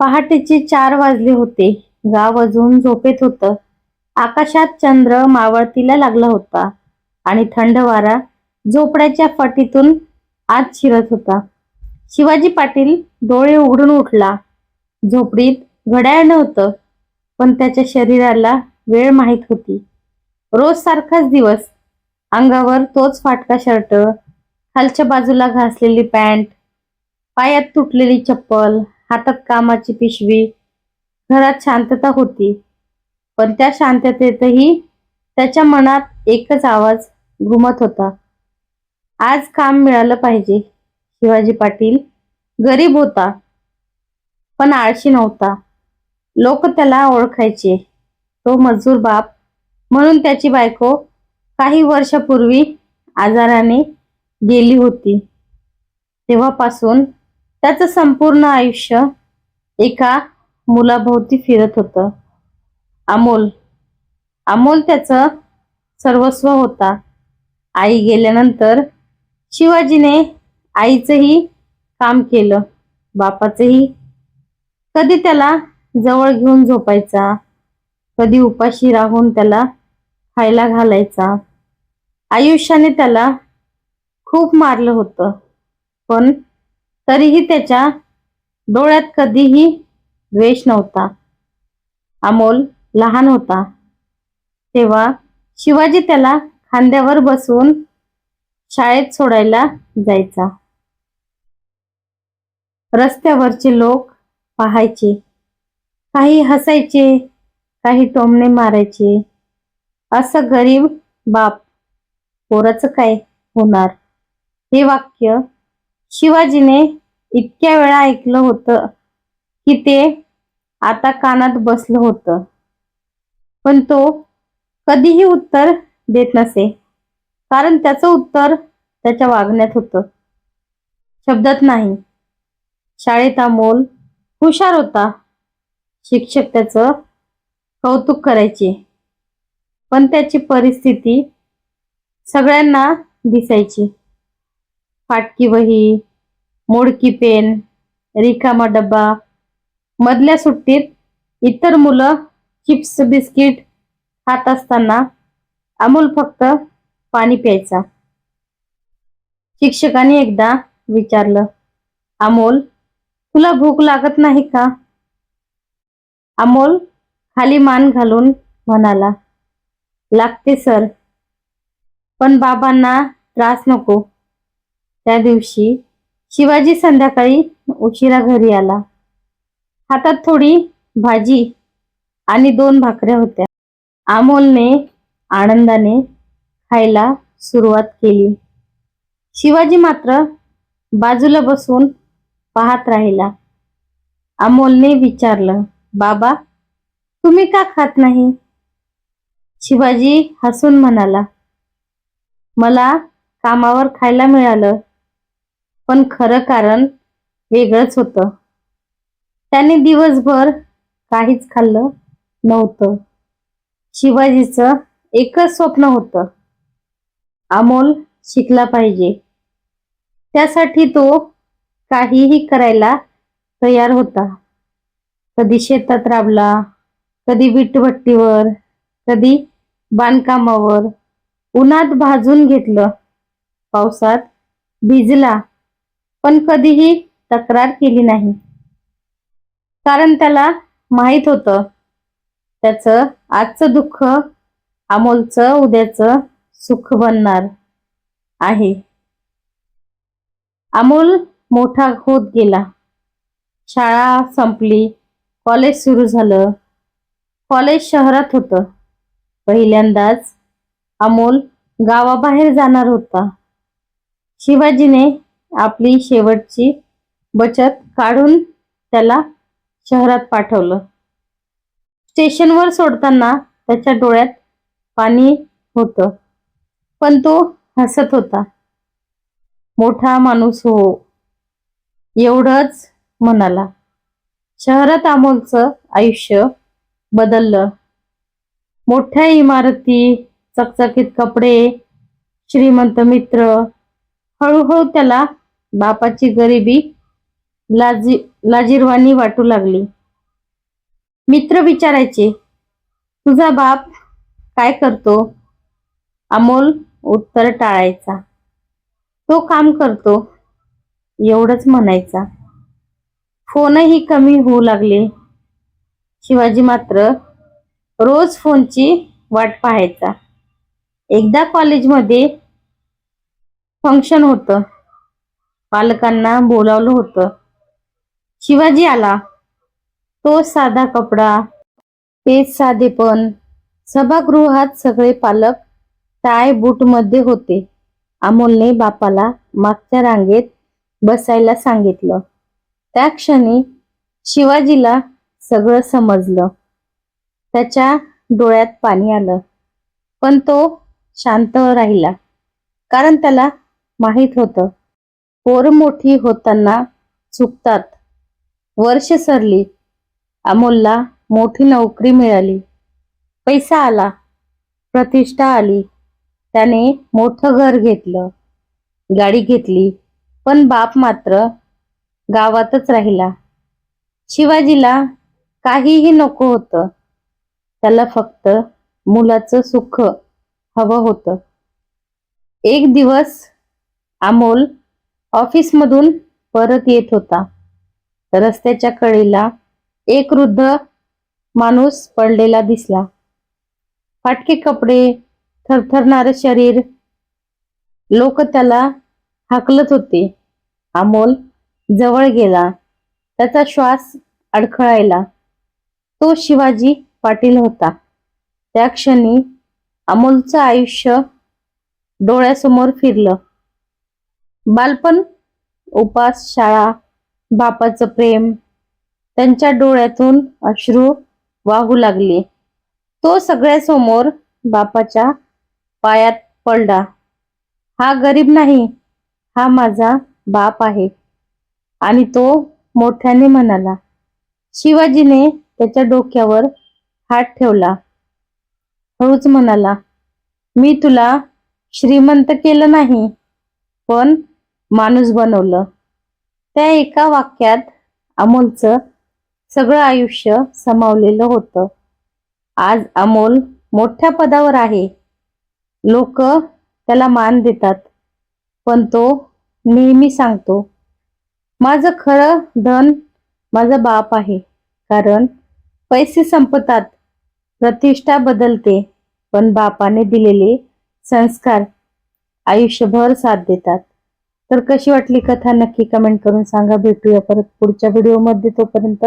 पहाटेचे चार वाजले होते. गाव अजून झोपेत होतं. आकाशात चंद्र मावळतीला लागला होता आणि थंड वारा झोपड्याच्या फटीतून आत शिरत होता. शिवाजी पाटील डोळे उघडून उठला. झोपडीत घड्याळ नव्हतं पण त्याच्या शरीराला वेळ माहीत होती. रोज सारखाच दिवस. अंगावर तोच फाटका शर्ट खालच्या बाजूला घासलेली पॅन्ट पायात तुटलेली चप्पल हातात कामाची पिशवी. घरात शांतता होती. पण त्या शांततेतही त्याच्या मनात एकच आवाज घुमत होता. आज काम मिळालं पाहिजे. शिवाजी पाटील गरीब होता. पण आळशी नव्हता. लोक त्याला ओळखायचे. तो मजूर बाप म्हणून त्याची बायको काही वर्षापूर्वी आजाराने गेली होती. तेव्हापासून त्याचं संपूर्ण आयुष्य एका मुलाभोवती फिरत होतं. अमोल अमोल त्याचं सर्वस्व होता. आई गेल्यानंतर शिवाजीने आईचंही काम केलं बापाचंही. कधी त्याला जवळ घेऊन झोपायचा कधी उपाशी राहून त्याला खायला घालायचा. आयुष्याने त्याला खूप मारलं होतं पण तरीही त्याच्या डोळ्यात कधीही द्वेष नव्हता. अमोल लहान होता. तेव्हा शिवाजी त्याला खांद्यावर बसवून शाळेत सोडायला जायचा. रस्त्यावरचे लोक पाहायचे. काही हसायचे काही टोमणे मारायचे. असं गरीब बाप पोराचं काय होणार? हे वाक्य शिवाजीने इतक्या वेळा ऐकलं होतं की ते आता कानात बसलं होतं. पण तो कधीही उत्तर देत नसे कारण त्याचं उत्तर त्याच्या वागण्यात होतं. शब्दात नाही. शाळेत अमोल हुशार होता. शिक्षक त्याचं कौतुक करायचे. पण त्याची परिस्थिती सगळ्यांना दिसायची. फाटकी वही मोडकी पेन रिकामा डब्बा मधल्या सुट्टीत इतर मुलं चिप्स बिस्किट खात असताना अमोल फक्त पाणी प्यायचा. शिक्षकाने एकदा विचारलं अमोल तुला भूक लागत नाही का? अमोल खाली मान घालून म्हणाला लागते सर. पण बाबांना त्रास नको. त्या दिवशी शिवाजी संध्याकाळी उशिरा घरी आला. हातात थोडी भाजी आणि दोन भाकऱ्या होत्या. अमोलने आनंदाने खायला सुरुवात केली. शिवाजी मात्र बाजूला बसून पाहत राहिला. अमोलने विचारलं बाबा तुम्ही का खात नाही? शिवाजी हसून म्हणाला मला कामावर खायला मिळालं. पण खरं कारण वेगळंच होतं. त्याने दिवसभर काहीच खाल्लं नव्हतं. शिवाजीचं एकच स्वप्न होतं. अमोल शिकला पाहिजे. त्यासाठी तो काहीही करायला तयार होता. कधी शेतात राबला कधी विटभट्टीवर कधी बांधकामावर. उन्हात भाजून घेतलं. पावसात भिजला. पण कधीही तक्रार केली नाही. कारण त्याला माहीत होतं त्याचं आजचं दुःख अमोलचं उद्याचं सुख बनणार आहे. अमोल मोठा होत गेला. शाळा संपली कॉलेज सुरू झालं. कॉलेज शहरात होतं. पहिल्यांदाच अमोल गावाबाहेर जाणार होता. शिवाजीने आपली शेवटची बचत काढून त्याला शहरात पाठवलं. स्टेशनवर सोडताना त्याच्या डोळ्यात पाणी होतं पण तो हसत होता. मोठा माणूस हो एवढंच म्हणाला. शहरात अमोलचं आयुष्य बदललं. मोठ्या इमारती चकचकीत कपडे श्रीमंत मित्र हळूहळू त्याला बापाची गरिबी लाजी लाजिरवाणी वाटू लागली. मित्र विचारायचे तुझा बाप काय करतो? अमोल उत्तर टाळायचा. तो काम करतो एवढंच म्हणायचा. फोनही कमी होऊ लागले. शिवाजी मात्र रोज फोनची वाट पाहायचा. एकदा कॉलेजमध्ये फंक्शन होतं. पालकांना बोलावलं होतं. शिवाजी आला. तो साधा कपडा तेच साधेपण सभागृहात सगळे पालक टाय बूटमध्ये होते. अमोलने बापाला मागच्या रांगेत बसायला सांगितलं. त्या क्षणी शिवाजीला सगळं समजलं. त्याच्या डोळ्यात पाणी आलं. पण तो शांत राहिला. कारण त्याला माहीत होतं पोर मोठी होताना चुकतात. वर्ष सरली. अमोलला मोठी नोकरी मिळाली. पैसा आला. प्रतिष्ठा आली. त्याने मोठं घर घेतलं. गाडी घेतली. पण बाप मात्र गावातच राहिला. शिवाजीला काहीही नको होतं. त्याला फक्त मुलाचं सुख हवं होतं. एक दिवस अमोल ऑफिसमधून परत येत होता. रस्त्याच्या कडेला एक वृद्ध माणूस पडलेला दिसला. फाटके कपडे थरथरणारं शरीर लोक त्याला हाकलत होते. अमोल जवळ गेला. त्याचा श्वास अडखळायला. तो शिवाजी पाटील होता. त्या क्षणी अमोलचं आयुष्य डोळ्यासमोर फिरलं. बालपण उपास शाळा बापाचं प्रेम त्यांच्या डोळ्यातून अश्रू वाहू लागले. तो सगळ्यासमोर बापाच्या पायात पडला. हा गरीब नाही हा माझा बाप आहे. आणि तो मोठ्याने म्हणाला शिवाजीने त्याच्या डोक्यावर हात ठेवला. हळूच म्हणाला मी तुला श्रीमंत केलं नाही पण माणूस बनवलं. त्या एका वाक्यात अमोलचं सगळं आयुष्य समावलेलं होतं. आज अमोल मोठ्या पदावर आहे. लोक त्याला मान देतात पण तो नेहमी सांगतो माझं खरं धन माझा बाप आहे कारण पैसे संपतात प्रतिष्ठा बदलते पण बापाने दिलेले संस्कार आयुष्यभर साथ देतात. तर कशी वाटली कथा? नक्की कमेंट करून सांगा. भेटूया परत पुढच्या व्हिडिओमध्ये तोपर्यंत